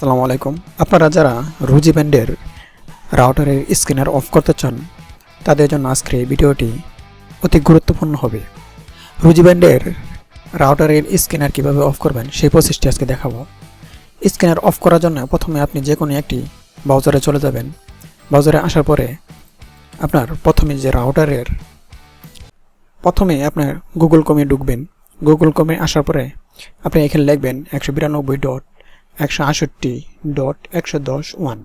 আসসালামু আলাইকুম। আপনারা যারা রুজি ব্যান্ডের রাউটারের স্ক্যানার অফ করতে চান, তাদের জন্য আজকের এই ভিডিওটি অতি গুরুত্বপূর্ণ হবে। রুজি ব্যান্ডের রাউটারের স্ক্যানার কীভাবে অফ করবেন, সেই প্রসেসটি আজকে দেখাবো। স্ক্যানার অফ করার জন্য প্রথমে আপনি যে কোনো একটি ব্রাউজারে চলে যাবেন। ব্রাউজারে আসার পরে আপনার প্রথমে যে রাউটারের, প্রথমে আপনার গুগল কমে ঢুকবেন। গুগল কমে আসার পরে আপনি এখানে লিখবেন একশো বিরানব্বই ডট একশো আষট্টি ডট একশো দশ ওয়ান।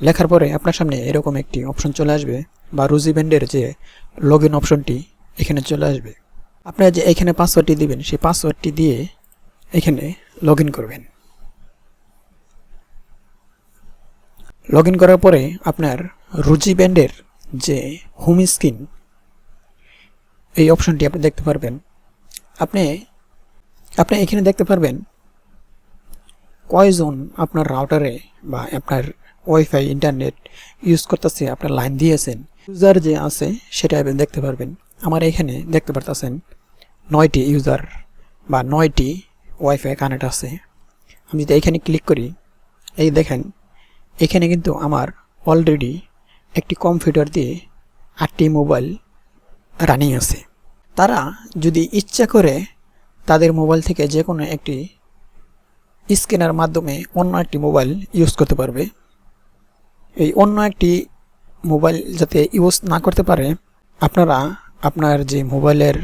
লেখার পরে আপনার সামনে এরকম একটি অপশন চলে আসবে, বা রুজি ব্যান্ডের যে লগ ইন অপশনটি এখানে চলে আসবে। আপনারা যে এখানে পাসওয়ার্ডটি দিবেন, সেই পাসওয়ার্ডটি দিয়ে এখানে লগ করবেন। লগ করার পরে আপনার রুজি ব্যান্ডের যে হোম স্ক্রিন এই অপশনটি আপনি দেখতে পারবেন। আপনি আপনি এখানে দেখতে পারবেন কয়জন আপনার রাউটারে বা আপনার ওয়াইফাই ইন্টারনেট ইউজ করতেছে, আপনার লাইন দিয়েছেন? ইউজার যে আছে, সেটা আপনি দেখতে পারবেন। আমার এখানে দেখতে পারতেছেন নয়টি ইউজার বা নয়টি ওয়াইফাই কানেক্ট আছে। আমি যদি এখানে ক্লিক করি, এই দেখেন, এখানে কিন্তু আমার অলরেডি একটি কম্পিউটার দিয়ে আটটি মোবাইল রানিং আছে। তারা যদি ইচ্ছা করে তাদের মোবাইল থেকে যে কোনো একটি স্ক্যানের মাধ্যমে অন্য একটি মোবাইল ইউজ করতে পারবে। এই অন্য একটি মোবাইল যাতে ইউজ না করতে পারে, আপনারা আপনার যে মোবাইলের,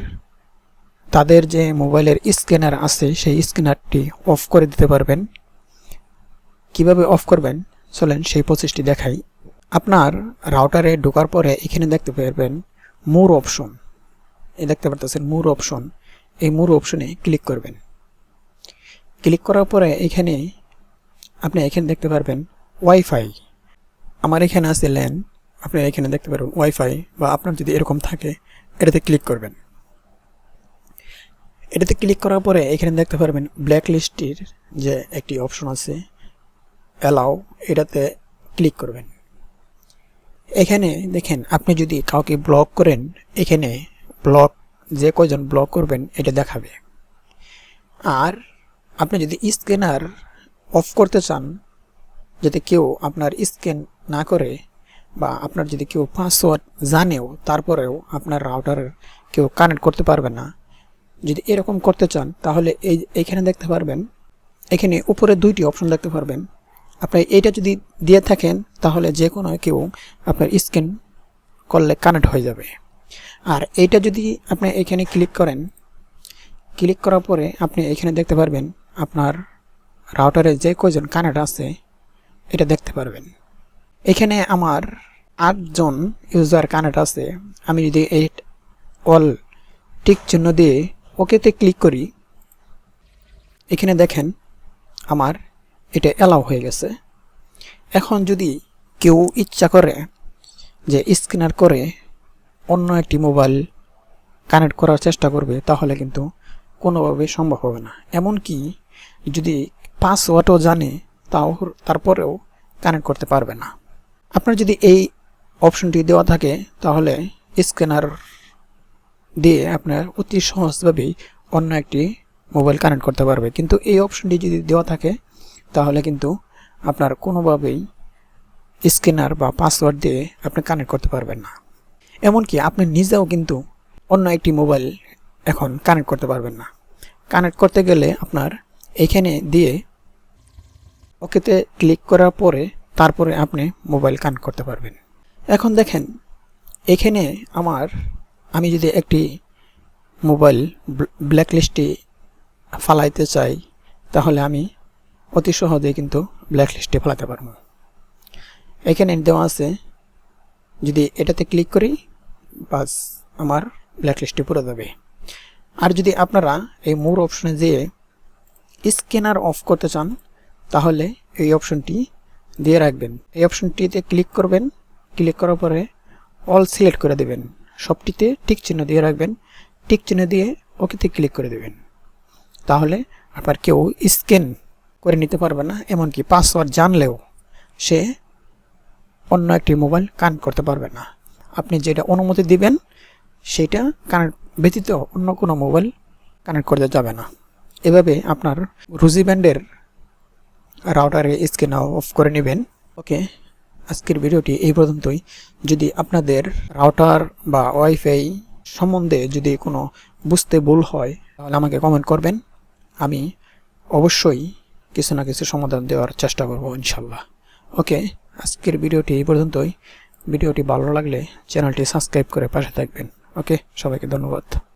তাদের যে মোবাইলের স্ক্যানার আছে, সেই স্ক্যানারটি অফ করে দিতে পারবেন। কীভাবে অফ করবেন? চলেন সেই প্রসেসটি দেখাই। আপনার রাউটারে ঢোকার পরে এখানে দেখতে পারবেন মোর অপশন। এই দেখতে পারতেছেন মোর অপশন। এই মোর অপশনে ক্লিক করবেন। ক্লিক করার পরে এখানে আপনি এখানে দেখতে পারবেন ওয়াইফাই আমার এখানে আছে ল্যান আপনি এখানে দেখতে পারবেন ওয়াইফাই বা আপনার যদি এরকম থাকে, এটাতে ক্লিক করবেন। এটাতে ক্লিক করার পরে এখানে দেখতে পারবেন ব্ল্যাক লিস্টের যে একটি অপশন আছে অ্যালাও এটাতে ক্লিক করবেন। এখানে দেখেন, আপনি যদি কাউকে ব্লক করেন, এখানে ব্লক, যে কয়জন ব্লক করবেন, এটা দেখাবে। আর আপনি যদি স্ক্যানার অফ করতে চান যাতে কেউ আপনার স্ক্যান না করে বা আপনার যদি কেউ পাসওয়ার্ড জানেও, তারপরেও আপনার রাউটার কেউ কানেক্ট করতে পারবে না, যদি এরকম করতে চান, তাহলে এই এইখানে দেখতে পারবেন, এখানে উপরে দুইটি অপশন দেখতে পারবেন। আপনি এইটা যদি দিয়ে থাকেন, তাহলে যে কোনো কেউ আপনার স্ক্যান করলে কানেক্ট হয়ে যাবে। আর এইটা যদি আপনি এখানে ক্লিক করেন, ক্লিক করার পরে আপনি এখানে দেখতে পারবেন আপনার রাউটারে যে কয়জন কানেক্ট আছে, এটা দেখতে পারবেন। এখানে আমার আটজন ইউজার কানেক্ট আছে। আমি যদি এই অল টিক চিহ্ন দিয়ে ওকেতে ক্লিক করি, এখানে দেখেন আমার এটা অ্যালাউ হয়ে গেছে। এখন যদি কেউ ইচ্ছা করে যে স্ক্যানার করে অন্য একটি মোবাইল কানেক্ট করার চেষ্টা করবে, তাহলে কিন্তু কোনোভাবে সম্ভব হবে না। এমনকি যদি পাসওয়ার্ডও জানে, তাও তারপরেও কানেক্ট করতে পারবে না। আপনার যদি এই অপশনটি দেওয়া থাকে, তাহলে স্ক্যানার দিয়ে আপনার অতি সহজভাবেই অন্য একটি মোবাইল কানেক্ট করতে পারবে। কিন্তু এই অপশনটি যদি দেওয়া থাকে, তাহলে কিন্তু আপনার কোনোভাবেই স্ক্যানার বা পাসওয়ার্ড দিয়ে আপনি কানেক্ট করতে পারবেন না। এমনকি আপনি নিজেও কিন্তু অন্য একটি মোবাইল এখন কানেক্ট করতে পারবেন না। কানেক্ট করতে গেলে আপনার এখানে দিয়ে ওকেতে ক্লিক করার পরে তারপরে আপনি মোবাইল কানেক্ট করতে পারবেন। এখন দেখেন, এখানে আমার, আমি যদি একটি মোবাইল ব্ল্যাক লিস্টে ফালাইতে চাই, তাহলে আমি অতি সহজেই কিন্তু ব্ল্যাক লিস্টে ফেলাতে পারব। এখানে দেওয়া আছে, যদি এটাতে ক্লিক করি, বাস আমার ব্ল্যাক লিস্টে পড়ে যাবে। আর যদি আপনারা এই মোর অপশনে যেয়ে স্ক্যানার অফ করতে চান, তাহলে এই অপশনটি দিয়ে রাখবেন। এই অপশনটিতে ক্লিক করবেন। ক্লিক করার পরে অল সিলেক্ট করে দেবেন। সবটিতে টিক চিহ্ন দিয়ে রাখবেন। টিক চিহ্ন দিয়ে ওকেতে ক্লিক করে দেবেন। তাহলে আপনার কেউ স্ক্যান করে নিতে পারবে না, এমনকি পাসওয়ার্ড জানলেও সে অন্য একটি মোবাইল কানেক্ট করতে পারবে না। আপনি যেটা অনুমতি দিবেন, সেটা কানেক্ট ব্যতীত অন্য কোনো মোবাইল কানেক্ট করতে যাবে না। এভাবে আপনার রুজি ব্যান্ডের রাউটারে স্ক্রিন অফ করে নেবেন। ওকে, আজকের ভিডিওটি এই পর্যন্তই। যদি আপনাদের রাউটার বা ওয়াইফাই সম্বন্ধে যদি কোনো বুঝতে ভুল হয়, তাহলে আমাকে কমেন্ট করবেন। আমি অবশ্যই কিছু না কিছু সমাধান দেওয়ার চেষ্টা করব ইনশাল্লাহ ওকে, আজকের ভিডিওটি এই পর্যন্তই। ভিডিওটি ভালো লাগলে চ্যানেলটি সাবস্ক্রাইব করে পাশে থাকবেন। ওকে সবাইকে ধন্যবাদ।